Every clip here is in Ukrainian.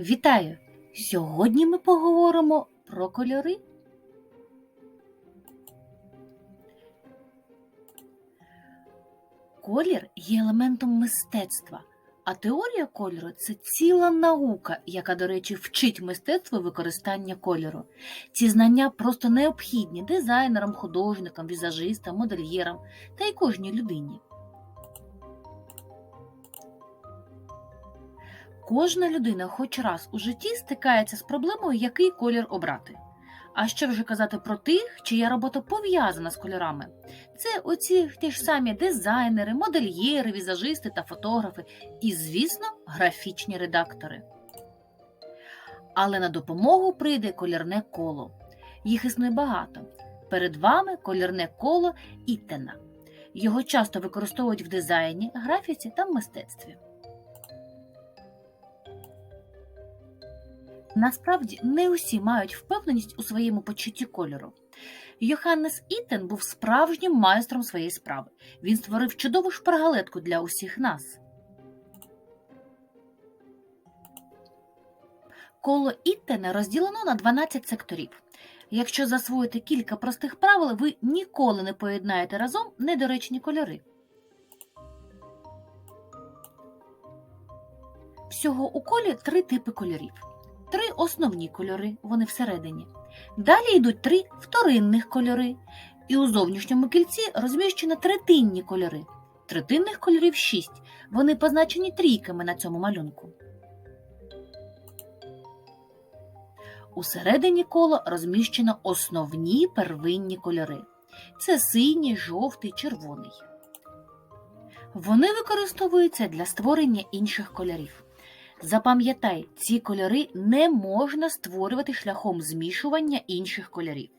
Вітаю! Сьогодні ми поговоримо про кольори. Колір є елементом мистецтва, а теорія кольору це ціла наука, яка, до речі, вчить мистецтво використання кольору. Ці знання просто необхідні дизайнерам, художникам, візажистам, модельєрам та й кожній людині. Кожна людина хоч раз у житті стикається з проблемою, який колір обрати. А що вже казати про тих, чия робота пов'язана з кольорами? Це оці ті ж самі дизайнери, модельєри, візажисти та фотографи, і, звісно, графічні редактори. Але на допомогу прийде колірне коло. Їх існує багато. Перед вами колірне коло Іттена. Його часто використовують в дизайні, графіці та мистецтві. Насправді не усі мають впевненість у своєму почутті кольору. Йоханнес Ітен був справжнім майстром своєї справи. Він створив чудову шпаргалетку для усіх нас. Коло Іттена розділено на 12 секторів. Якщо засвоїти кілька простих правил, ви ніколи не поєднаєте разом недоречні кольори. Всього у колі три типи кольорів основні кольори, вони всередині. Далі йдуть три вторинних кольори, і у зовнішньому кільці розміщено третинні кольори. Третинних кольорів шість. Вони позначені трійками на цьому малюнку. Усередині кола розміщено основні первинні кольори. Це синій, жовтий, червоний. Вони використовуються для створення інших кольорів. Запам'ятай, ці кольори не можна створювати шляхом змішування інших кольорів.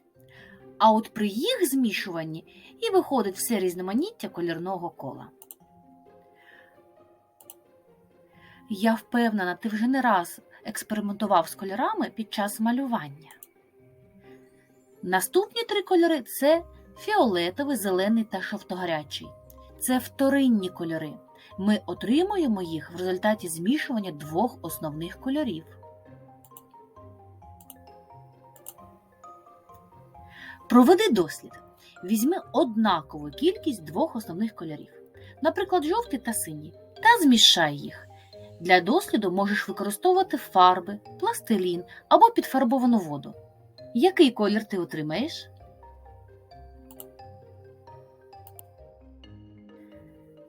А от при їх змішуванні і виходить все різноманіття кольорного кола. Я впевнена, ти вже не раз експериментував з кольорами під час малювання. Наступні три кольори це фіолетовий, зелений та жовтогарячий. Це вторинні кольори ми отримуємо їх в результаті змішування двох основних кольорів. Проведи дослід. Візьми однакову кількість двох основних кольорів, наприклад, жовтий та синій, та змішай їх. Для досліду можеш використовувати фарби, пластилін або підфарбовану воду. Який колір ти отримаєш?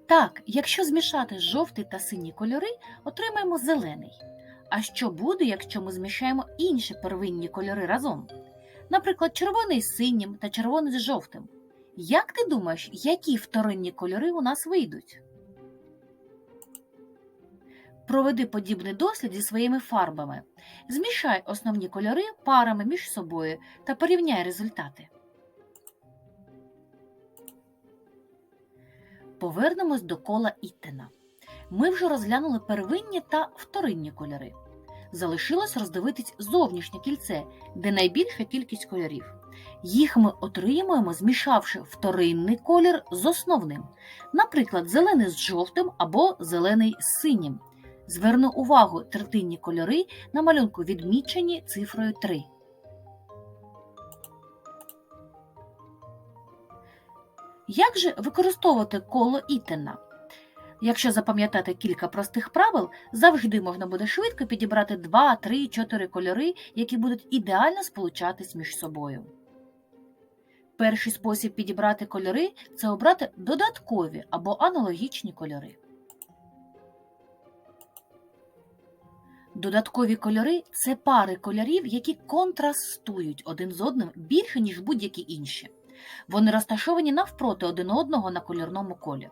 Так, якщо змішати жовтий та синій кольори, отримаємо зелений. А що буде, якщо ми змішаємо інші первинні кольори разом? Наприклад, червоний з синім та червоний з жовтим. Як ти думаєш, які вторинні кольори у нас вийдуть? Проведи подібний дослід зі своїми фарбами. Змішай основні кольори парами між собою та порівняй результати. Повернемось до кола Іттена. Ми вже розглянули первинні та вторинні кольори. Залишилось роздивитись зовнішнє кільце, де найбільша кількість кольорів. Їх ми отримуємо, змішавши вторинний колір з основним, наприклад, зелений з жовтим або зелений з синім. Зверну увагу, третинні кольори на малюнку відмічені цифрою 3. Як же використовувати коло Ітена? Якщо запам'ятати кілька простих правил, завжди можна буде швидко підібрати 2, 3, 4 кольори, які будуть ідеально сполучатись між собою. Перший спосіб підібрати кольори це обрати додаткові або аналогічні кольори. Додаткові кольори це пари кольорів, які контрастують один з одним більше, ніж будь-які інші. Вони розташовані навпроти один одного на кольорному колі.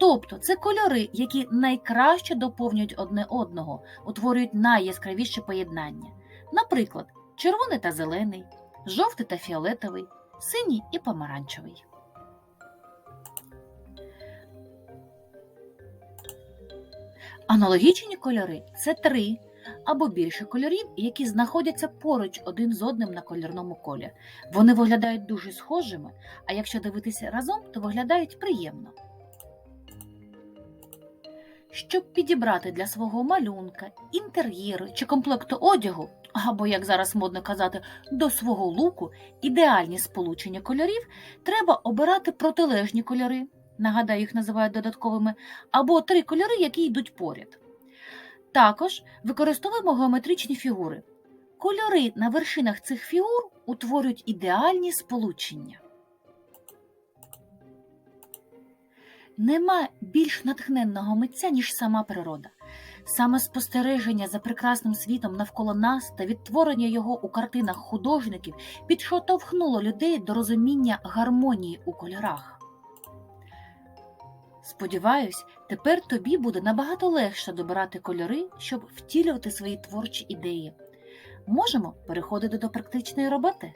Тобто це кольори, які найкраще доповнюють одне одного, утворюють найяскравіші поєднання. Наприклад, червоний та зелений, жовтий та фіолетовий, синій і помаранчевий. Аналогічні кольори це три або більше кольорів, які знаходяться поруч один з одним на кольорному колі. Вони виглядають дуже схожими, а якщо дивитися разом, то виглядають приємно. щоб підібрати для свого малюнка, інтер'єру чи комплекту одягу, або, як зараз модно казати, до свого луку ідеальні сполучення кольорів, треба обирати протилежні кольори. Нагадаю, їх називають додатковими, або три кольори, які йдуть поряд. Також використовуємо геометричні фігури. Кольори на вершинах цих фігур утворюють ідеальні сполучення. Нема більш натхненного митця, ніж сама природа. Саме спостереження за прекрасним світом навколо нас та відтворення його у картинах художників підштовхнуло людей до розуміння гармонії у кольорах. Сподіваюсь, тепер тобі буде набагато легше добирати кольори, щоб втілювати свої творчі ідеї. Можемо переходити до практичної роботи.